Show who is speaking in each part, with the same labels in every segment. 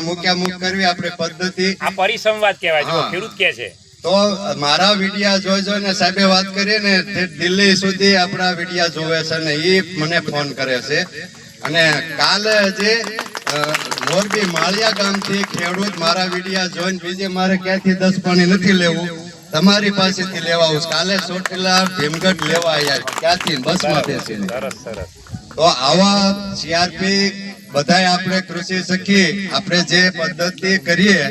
Speaker 1: મૂક્યા મૂક કરવી આપણે પદ્ધતિ.
Speaker 2: આ પરિસંવાદ કહેવાય
Speaker 1: જો
Speaker 2: ખેડૂત કે છે.
Speaker 1: તો મારા વિડિયા જોઈ જોઈને સાહેબે વાત કરી ને દિલ્હી સુધી આપણા વિડિયા જોવે છે ને એ મને ફોન કરે છે. અને કાલે જે મોરબી માળિયા ગામથી ખેડૂત મારા વિડિયા જોઈને બીજે મારે ક્યાંથી દસ પાણી નથી લેવું? તમારી પાસેથી લેવા આવું. કાલે ચોટીલા ભીમગઢ લેવા આવ્યા ક્યાંથી? બસમાં બેસીને તો આવા સીઆરપી બધાય આપણે કૃષિ સખી આપણે જે પદ્ધતિ કરીએ,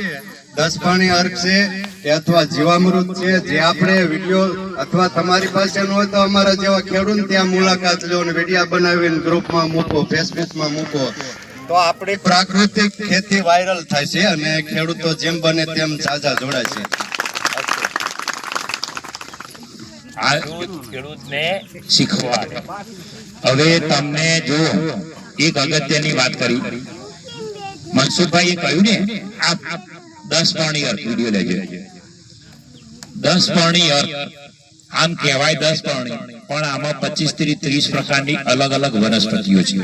Speaker 1: દસ પાણી અર્ક છે કે અથવા જીવામૃત છે, જે આપણે વીડિયો અથવા તમારી પાસે ન હોય તો અમારા જેવા ખેડૂત ત્યાં મુલાકાત લો અને વીડિયો બનાવીને ગ્રુપમાં મૂકો, ફેસબુકમાં મૂકો. તો આપણી પ્રાકૃતિક ખેતી વાયરલ થાય છે અને ખેડૂતો જેમ બને તેમ સાજા જોડાય છે.
Speaker 2: ખેડૂતને
Speaker 3: હવે તમને જો એક અગત્યની વાત કરી. મનસુખભાઈએ કહ્યું ને આ દસ પાણી અર્થ વીડિયો લેજો. દસ પાણી અર્થ આમ કહેવાય દસ પાણી પણ આમાં પચીસથી ત્રીસ પ્રકારની અલગ અલગ વનસ્પતિઓ છે.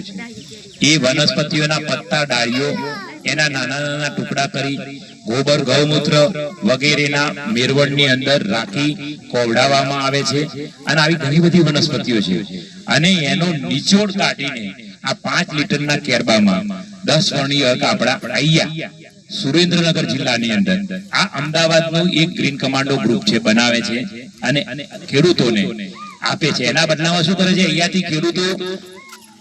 Speaker 3: એ વનસ્પતિઓના પત્તા, ડાળીઓ, એના નાના નાના ટુકડા કરી ગોબર, ગૌમૂત્ર વગેરેના મેરવડની અંદર રાખી કોવડાવવામાં આવે છે. અને આવી ઘણી બધી વનસ્પતિઓ છે. અને એનો નિચોડ કાઢીને આ પાંચ લીટરના કેરબામાં દસ વર્ણીય આપણા અહીંયા સુરેન્દ્રનગર જિલ્લાની અંદર. આ અમદાવાદનું એક ગ્રીન કમાન્ડો ગ્રુપ છે, બનાવે છે અને ખેડૂતોને આપે છે. એના બદલામાં શું કરે છે? અહીંયાથી ખેડૂતો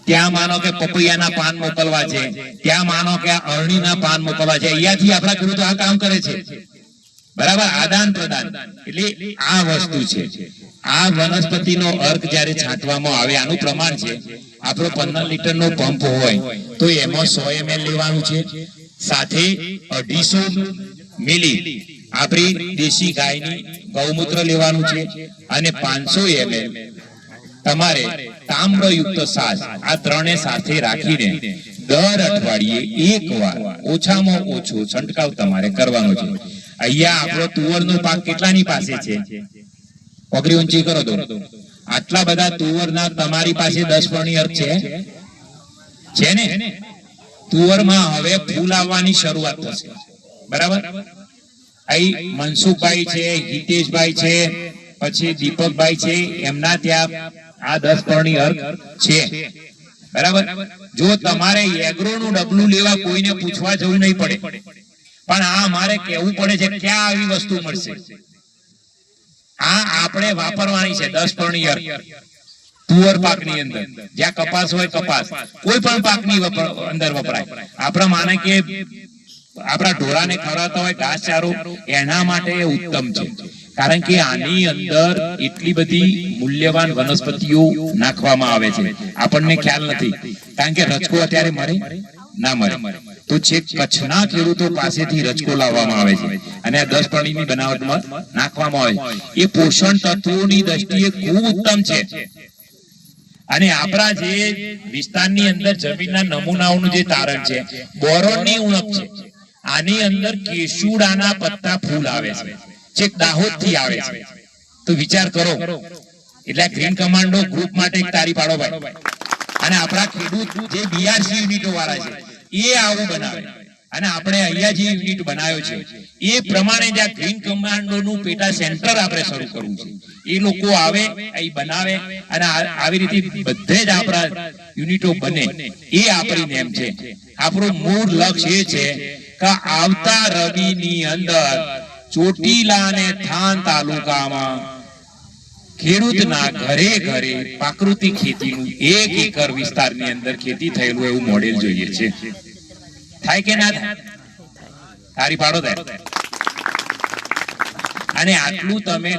Speaker 3: ત્યાં માનો કે પપૈયાના પાન મોકલવા છે, ત્યાં માનો કે અરણીના પાન મોકલવા છે. અહીંયાથી આપણા ખેડૂતો આ કામ કરે છે. બરાબર? આદાન પ્રદાન એટલે આ વસ્તુ છે. આ વનસ્પતિનો અર્ક જ્યારે છાંટવામાં આવે, આનું પ્રમાણ છે, આપણો પંદર લીટરનો પંપ હોય, તો એમાં સો એમએલ લેવાનું છે. સાથે અઢીસો મિલી આપણી દેશી ગાયની ગૌમૂત્ર લેવાનું છે અને પાંચસો એમએલ. તમારે તામ્રયુક્ત સાસ આ ત્રણે સાથે રાખીને દર અઠવાડિયે એક વાર ઓછામાં ઓછો છંટકાવ તમારે કરવાનો છે. અહીંયા આપણો તુવરનો પાક કેટલાની પાસે છે? પગરી ઊંચી કરો તો. આટલા બધા તુવરના તમારી પાસે દસ પરણી અર્થ છે? છે ને? તુવરમાં હવે ફૂલ આવવાની શરૂઆત થશે. બરાબર? અહીં મનસુખભાઈ છે, હિતેશભાઈ છે, પછી દીપકભાઈ છે, એમના ત્યાં આ દસ પરણી અર્થ છે. બરાબર? જો તમારે એગ્રો નું ડબલું લેવા કોઈને પૂછવા જવું નહીં પડે. પણ આ અમારે કહેવું પડે છે, ક્યાં આવી વસ્તુ મળશે? આ આપણે વાપરવાની છે દસ પરણી અર્ક તુવર પાકની અંદર. જ્યાં કપાસ હોય કપાસ. કોઈ પણ પાકની અંદર વપરાય. આપણા માને કે આપણા ઢોરાને ખવડાવતા હોય ઘાસચારો એના માટે ઉત્તમ છે. કારણ કે આની અંદર એટલી બધી મૂલ્યવાન વનસ્પતિઓ નાખવામાં આવે છે. આપણને ખ્યાલ નથી. કારણ કે રચકો અત્યારે મળે ના મળે તો છેક કચ્છના ખેડૂતો પાસેથી રચકો લાવવામાં આવે છે. અને આ દસ પાણીની બનાવટમાં નાખવામાં આવે એ પોષણ તત્વોની દ્રષ્ટિએ ખૂબ ઉત્તમ છે. અને આપણા જે વિસ્તારની અંદર જમીનના નમૂનાઓનું જે તારણ છે, બોરોનની ઉણપ છે, આની અંદર કેસુડાના પત્તા ફૂલ આવે છે. છેક દાહોદથી આવે છે. તો વિચાર કરો. એટલે ગ્રીન કમાન્ડો ગ્રુપ માટે એક તારી પાડો ભાઈ. અને આપણા ખેડૂત જે બીઆરસી યુનિટો વાળા છે એ આવું બનાવે. અને આપણે અહીંયા જે યુનિટ બનાવ્યો છે, એ પ્રમાણે જ્યાં ગ્રીન કમાન્ડો નું પેટા સેન્ટર આપણે શરૂ કરવું છે. એ લોકો આવે, અહીં બનાવે, અને આવી રીતે બધે જ આપણા યુનિટો બને. એ આપણી નેમ છે. આપણું મૂળ લક્ષ્ય એ છે કે આવતા રવિની અંદર ચોટીલા અને થાન તાલુકામાં ખેડૂતના ઘરે ઘરે પ્રાકૃતિક ખેતીનું એક એકર વિસ્તારની અંદર ખેતી થયેલું એવું મોડેલ જોઈએ છે. થાય કે ના થાય? તારી પાડો થાય અને આટલું તમે